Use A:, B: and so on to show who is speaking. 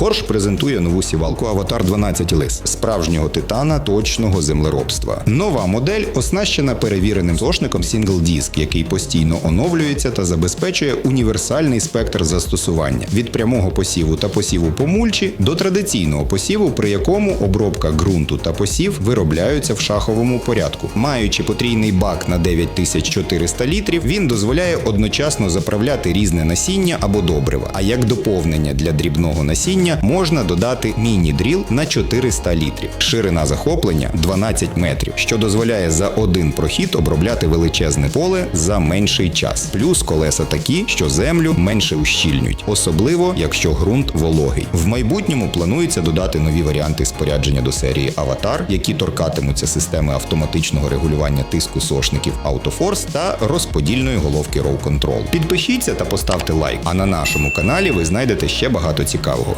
A: Хорш презентує нову сівалку Аватар 12 лис справжнього титана точного землеробства. Нова модель оснащена перевіреним зошником Single Disk, який постійно оновлюється та забезпечує універсальний спектр застосування від прямого посіву та посіву по мульчі до традиційного посіву, при якому обробка ґрунту та посів виробляються в шаховому порядку. Маючи потрійний бак на 9400 літрів, він дозволяє одночасно заправляти різне насіння або добрива. А як доповнення для дрібного насіння можна додати міні-дріл на 400 літрів. Ширина захоплення 12 метрів, що дозволяє за один прохід обробляти величезне поле за менший час. Плюс колеса такі, що землю менше ущільнюють, особливо якщо ґрунт вологий. В майбутньому планується додати нові варіанти спорядження до серії Аватар, які торкатимуться системи автоматичного регулювання тиску сошників AutoForce та розподільної головки Control. Підпишіться та поставте лайк. А на нашому каналі ви знайдете ще багато цікавого.